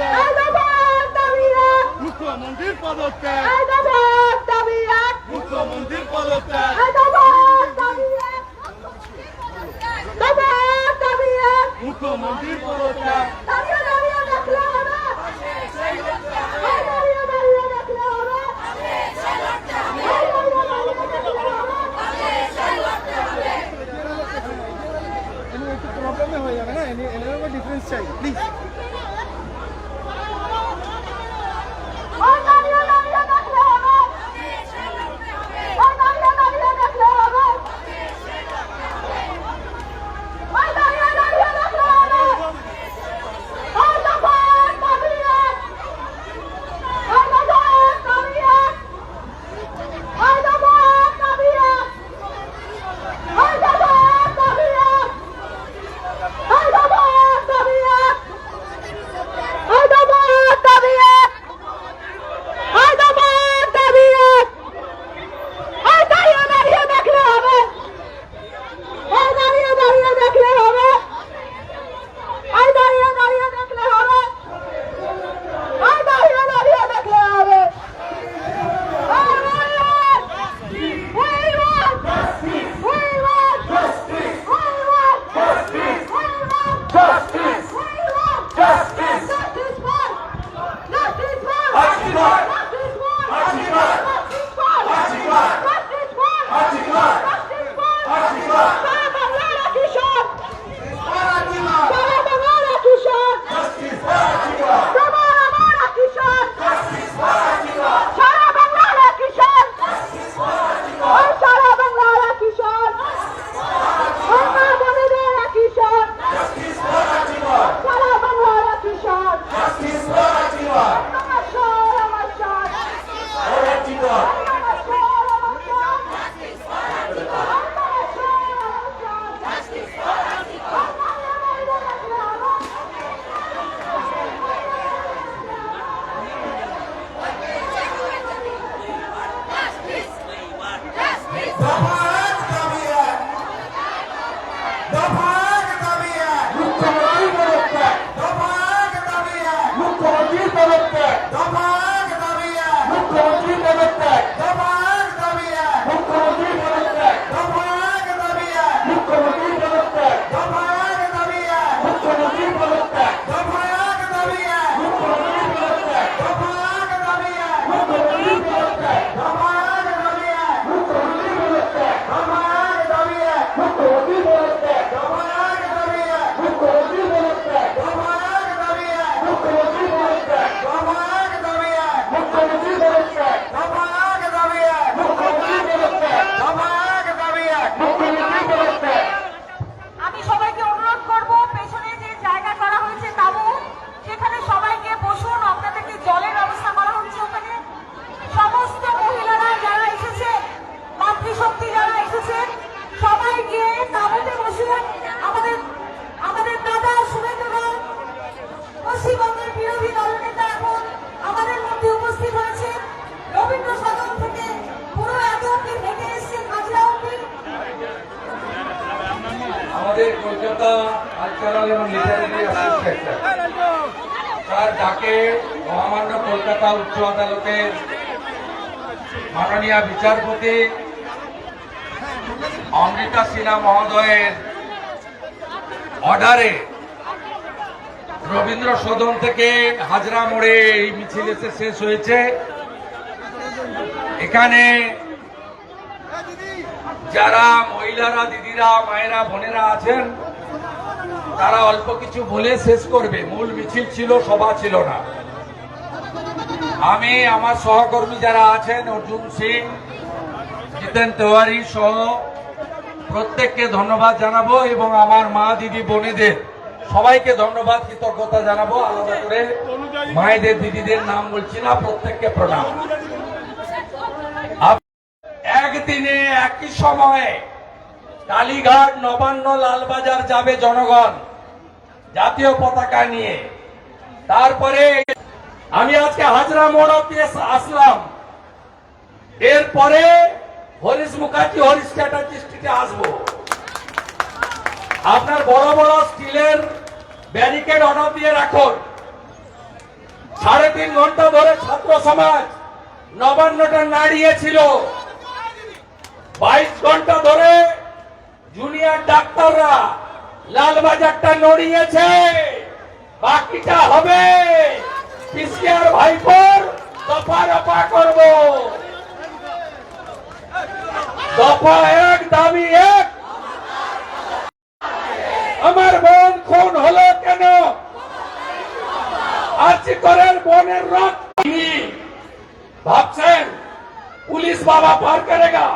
পদত্যাগ মুখ্যমন্ত্রীর পদত্যাগ। মুখ্যমন্ত্রীর পদত্যাগ। মুখ্যমন্ত্রীর পদত্যাগ। প্রবলেমে হয়ে যাবে না? এনে এনে ডিফারেন্স চাই প্লিজ ডাকে মহামান্য কলকাতা উচ্চ আদালতের মাননীয় বিচারপতি অমৃতা সিনহা মহোদয়ের অর্ডারে রবীন্দ্র সদন থেকে হাজরা মোড়ে এই মিছিল এসে শেষ হয়েছে। এখানে যারা মহিলারা, দিদিরা, মায়েরা, বোনেরা আছেন তারা অল্প কিছু বলে শেষ করবে। মূল মিছিল ছিল, সভা ছিল না। আমি, আমার সহকর্মী যারা আছেন, অর্জুন সিং, জিতেন তেওয়ারি সহ প্রত্যেককে ধন্যবাদ জানাব এবং আমার মা, দিদি, বোনেদের সবাইকে ধন্যবাদ, কৃতজ্ঞতা জানাব। আলাদা করে মায়েদের, দিদিদের নাম বলছি না, প্রত্যেককে প্রণাম। একদিনে, একই সময়ে কালীঘাট নবান্ন লালবাজার যাবে জনগণ। জাতীয় পতাকা নিয়ে। তারপরে আমি আজকে হাজরা মোড় অব্দি আসলাম। এরপরে হরিশ মুখার্জি, হরিশ চ্যাটার্জি স্ট্রিটে আসব। আপনার বড় বড় স্টিলের ব্যারিকেড অর্ডার দিয়ে রাখুন। সাড়ে তিন ঘণ্টা ধরে ছাত্র সমাজ নবান্নটা নাড়িয়েছিল বাইশ ঘণ্টা ধরে জুনিয়র ডাক্তাররা লালবাজারটা নড়িয়েছে। বাকিটা হবে। ভাইপোর দফা রফা করব। দফা এক এক। আমার বোন খুন হলো কেন? আর্চি করেন বোনের রক্ত ভাবছেন, পুলিশ বাবা পার করেগা?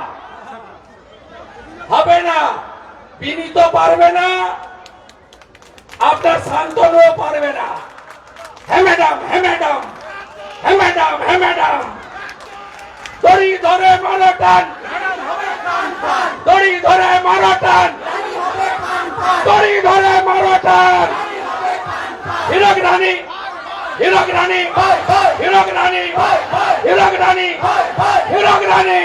হবে না। বিনীত পারবে না। আপনার শান্তনুও পারবে না। হ্যাঁ ম্যাডাম দড়ি ধরে মারো টান। দড়ি ধরে মারো দড়ি ধরে মারো টান। রানী, হিরক রানী হিরক রানী হিরক রানী রানী।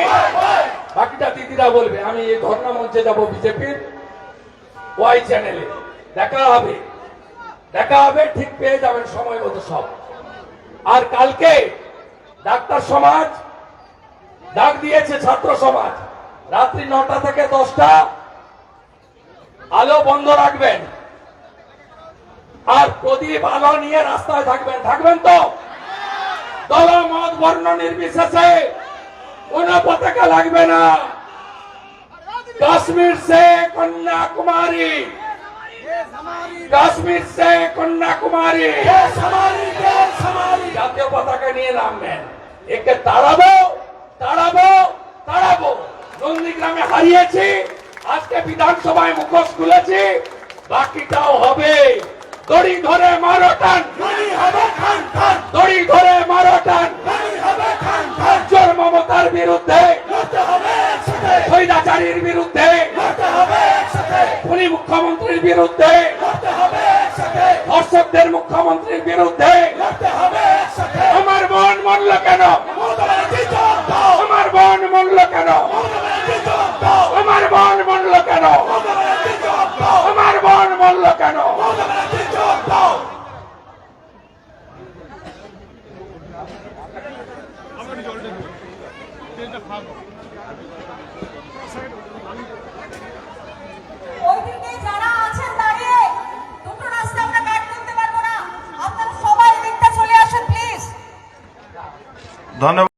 বাকিটা দিদিরা বলবে, আমি এই ধর্ণা মঞ্চে যাব বিজেপির। ওয়াই চ্যানেলে। দেখা হবে। দেখা হবে, ঠিক পেয়ে যাবেন সময় মতো সব। আর কালকে ডাক্তার সমাজ, ডাক দিয়েছে ছাত্র সমাজ। রাত্রি নটা থেকে দশটা, আলো বন্ধ রাখবেন। আর প্রদীপ আলো নিয়ে রাস্তায় থাকবেন। থাকবেন তো? দল মত বর্ণ নির্বিশেষে কোন পতাকা লাগবে না। কাশ্মীর সে কন্যাকুমারী কাশ্মীর সে কন্যাকুমারী জাতীয় পতাকা নিয়ে নামবেন একে তাড়াবো তাড়াবো তাড়াবো। নন্দীগ্রামে হারিয়েছি আজকে বিধানসভায় মুখোশ খুলেছি বাকিটাও হবে। দড়ি ধরে মারো টান। দড়ি ধরে মারো টান। জোর মমতার বিরুদ্ধে স্বৈরাচারীর বিরুদ্ধে খুনি মুখ্যমন্ত্রীর বিরুদ্ধে ধর্ষকদের মুখ্যমন্ত্রীর বিরুদ্ধে